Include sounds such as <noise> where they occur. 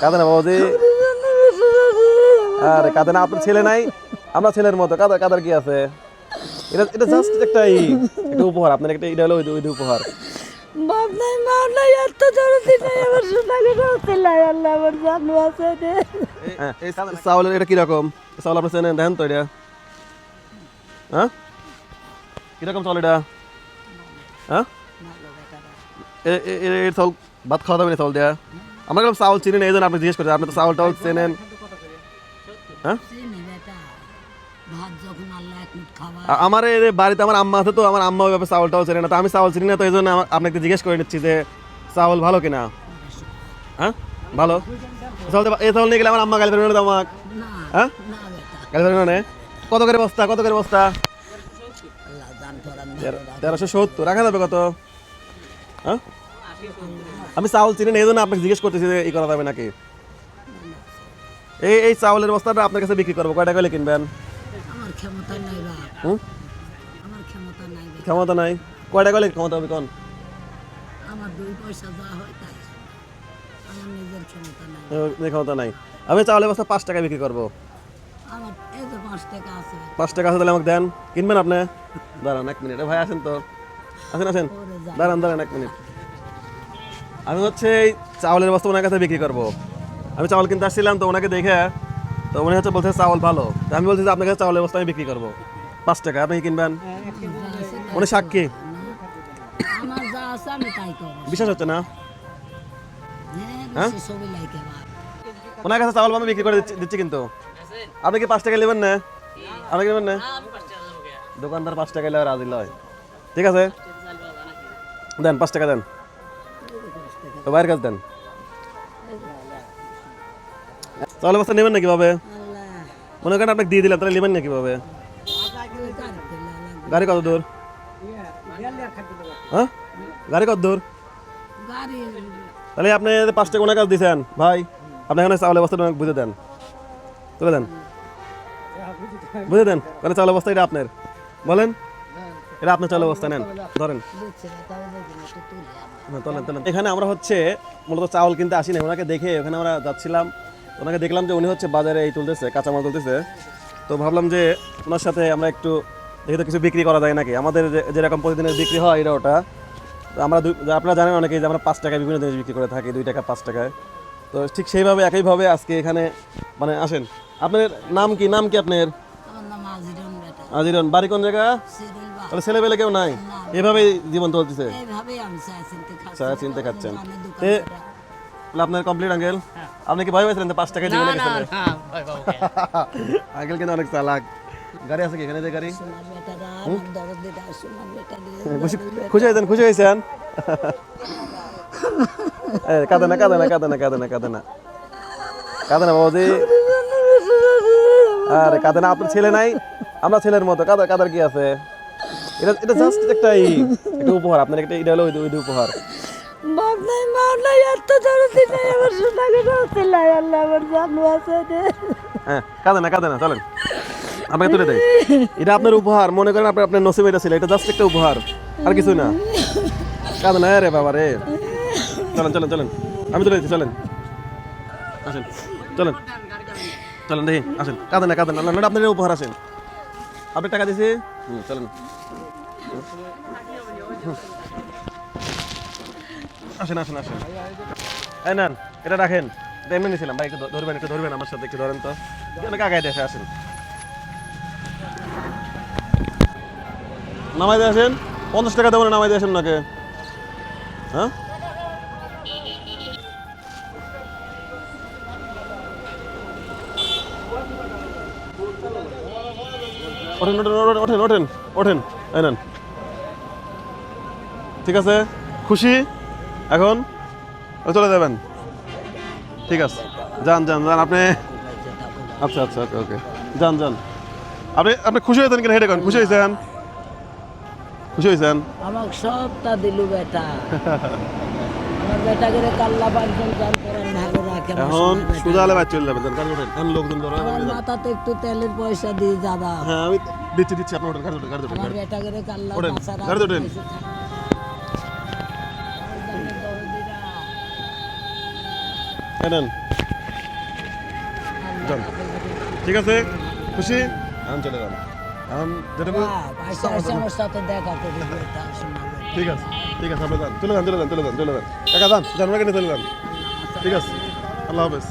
কাঁদে না বাবাজি? আরে কাঁদে না আপনার ছেলে নাই? আমরা ছেলের মতো কাদার কাদার কি আছে? এটা এটা জাস্ট একটা একটা উপহার আপনার একটা এটা হলো ওই উপহার। বাপ নাই মা নাই এত জরুরি নাই আমার সোনাকে রসিলাই আল্লাহ আমার জানু আছে রে। হ্যাঁ, চাউলের এটা কীরকম চাউল আপনি চেনেন দেখেন তো এটা। হ্যাঁ? কীরকম চাউল এটা? হ্যাঁ? এ- এ- এ- এই চাউল ভাত খাওয়া না চাউল দেয়া? আমরা কেমন চাউল চিনি না এই জন্য আপনি জিজ্ঞেস করছেন, আপনি তো চাউল টাউল চেনেন। হ্যাঁ? আমার বাড়িতে আমার আম্মা আছে তো, আমার আম্মা ওইভাবে চাউল টাউল চেনে না, তো আমি চাউল চিনি না, তো এই জন্য আপনাকে জিজ্ঞেস করে নিচ্ছি যে চাউল ভালো কিনা? হ্যাঁ? ভালো? চাউল এই চাউল নিয়ে গেলে আমার আম্মা গালি তো আমাকে। হ্যাঁ? গালি ফেলবে না কত করে বস্তা, কত করে বস্তা? তেরোশো সত্তর, রাখা যাবে কত? হ্যাঁ? আমি চাউল চিনি না এই জন্য আপনাকে জিজ্ঞেস করতেছি যে ই করা যাবে নাকি? এই এই চাউলের বস্তাটা আপনার কাছে বিক্রি করব কয়টা করে কিনবেন? আমার ক্ষমতা নাই হুম? আমার ক্ষমতা নাই ক্ষমতা নাই। কয়টা করে ক্ষমতা হবে কোন? আমার দুই পয়সা যা হয় তাই। আমার নিজের ক্ষমতা নাই। ক্ষমতা নাই। আমি চাউলের বস্তা পাঁচ টাকা বিক্রি করব। আমার এই পাঁচ টাকা আছে। পাঁচ টাকা আছে তাহলে আমাকে দেন। কিনবেন আপনি? দাঁড়ান এক মিনিট। ভাই আসেন তো। আসেন আসেন। দাঁড়ান দাঁড়ান এক মিনিট। আমি হচ্ছে এই চাউলের বস্তা ওনার কাছে বিক্রি করব। আমি চাউল কিনতে আসছিলাম তো ওনাকে দেখে তো উনি হচ্ছে বলছে চাউল ভালো। তো আমি বলছি যে আপনার কাছে চাউলের বস্তা আমি বিক্রি করব। পাঁচ টাকা আপনি কিনবেন? উনি সাক্ষী। বিশ্বাস হচ্ছে না? হ্যাঁ বাপ। ওনার কাছে চাউল আমি বিক্রি করে দিচ্ছি- দিচ্ছি কিন্তু। আপনি কি পাঁচ টাকা নেবেন না? আপনি কি নেবেন না? দোকানদার পাঁচ টাকা এলে রাজি লয়। ঠিক আছে? দেন পাঁচ টাকা দেন। তো বাইরের কাছে দেন। চাউল বস্তা নেবেন না কীভাবে মনে করেন আপনাকে দিয়ে দিলাম, তাহলে নেবেন না কীভাবে। গাড়ি কত দূর? হ্যাঁ? গাড়ি কত দূর? তাহলে আপনি যে পাঁচ কাজ দিয়েছেন ভাই, আপনি এখানে চাউলের ওনাকে বুঝে দেন। তুলে দেন। বুঝে দেন? মানে চাউলের বস্তা এটা আপনার। বলেন? এটা আপনার চলে অবস্থা নেন। ধরেন। তোলেন তোলেন। এখানে আমরা হচ্ছে মূলত চাউল কিনতে আসি না ওনাকে দেখে ওখানে আমরা যাচ্ছিলাম। ওনাকে দেখলাম যে উনি হচ্ছে বাজারে এই তুলতেছে কাঁচামাল তুলতেছে। তো ভাবলাম যে ওনার সাথে আমরা একটু দেখি তো কিছু বিক্রি করা যায় নাকি আমাদের যে- যেরকম প্রতিদিনের বিক্রি হয় এটা ওটা। তো আমরা আপনারা জানেন অনেকে যে আমরা পাঁচ টাকায় বিভিন্ন জিনিস বিক্রি করে থাকি দুই টাকা পাঁচ টাকায়। তো ঠিক সেইভাবে একইভাবে আজকে এখানে মানে আসেন। আপনার নাম কি? নাম কি আপনার? আজিরন বাড়ি কোন জায়গা? তাহলে ছেলেবেলে কেউ নাই? এভাবেই জীবন চলতেছে? এইভাবেই চিনতে চা চিনতে খাচ্ছেন। তে আপনার কমপ্লিট আঙ্কেল আপনি কি ভয় পেয়েছিলেন পাঁচ টাকা আঙ্কেল <laughs> কিন্তু অনেক চালাক। গাড়ি আছে কি এখানে যে গাড়ি? খুশি হয়েছেন? খুশি হয়েছেন? <laughs> এ, কাঁদে না কাঁদে না কাঁদে না কাঁদে না কাঁদে না। কাঁদে না বাবাজি। আরে কাঁদে না আপনার ছেলে নাই? আমরা ছেলের মতো। কাদার কাদার কি আছে? এটা এটা জাস্ট একটা একটা উপহার। আপনার একটা এটা হলো ওই উপহার। বাপ নাই এত নাই আমার রসিলাই আল্লাহ আমার জানু আছে রে হ্যাঁ কাঁদে না কাঁদে না চলেন। আপনাকে তুলে দেয় এটা আপনার উপহার মনে করেন আপনার আপনার নসিব এটা ছিল এটা জাস্ট একটা উপহার আর কিছু না। কাঁদে না রে বাবা রে। চলেন চলেন চলেন। আমি তুলে দিচ্ছি চলেন। আসেন চলেন। চলেন দেখি আসেন। কাঁদে না কাঁদে না। আপনার উপহার আসেন। আপনি টাকা দিয়েছি হুম চলেন। আসেন আসেন আসেন। এই নেন, এটা রাখেন। এটা এমনি নিয়েছিলাম ভাই, একটু ধরবেন একটু ধরবেন আমার সাথে, একটু ধরেন তো। অনেক আগায় দেখে আসেন। নামাই দিয়ে আসেন। পঞ্চাশ টাকা দেবেন নামাই দিয়ে আসেন নাকি হ্যাঁ? ওঠেন ওঠেন ওঠেন ওঠেন ওঠেন। এই নেন। ঠিক আছে? খুশি? এখন? চলে যাবেন। ঠিক আছে। যান যান যান আপনি আচ্ছা আচ্ছা ওকে ওকে। যান যান। আপনি আপনি খুশি হয়েছেন কিনা হেঁটে করেন খুশি হয়েছেন? খুশি হয়েছেন? আমাকে সবটা দিলু বেটা। আমার বেটা করে কাল্লা পাঁচজন ভালো রাখে এখন চলে যাবেন ওঠেন লোকজন ধরে আমার মাথাতে একটু তেলের পয়সা দিয়ে যাবা। হ্যাঁ আমি দিচ্ছি দিচ্ছি আপনার ওঠেন গাড়ি ওঠেন গাড়ি ওঠেন আমার বেটা করে কাল্লা ওঠেন, বাঁচার ওঠেন। পয়সা থাকে। আমার জানের দরদিরা। এই নেন। যান। ঠিক আছে? খুশি? এখন চলে যান। এখন যেটা ঠিক আছে ঠিক আছে আপনি যান। চলে যান চলে যান চলে যান চলে যান। একা যান যান ওনাকে নিয়ে চলে যান। ঠিক আছে আল্লাহ হাফেজ।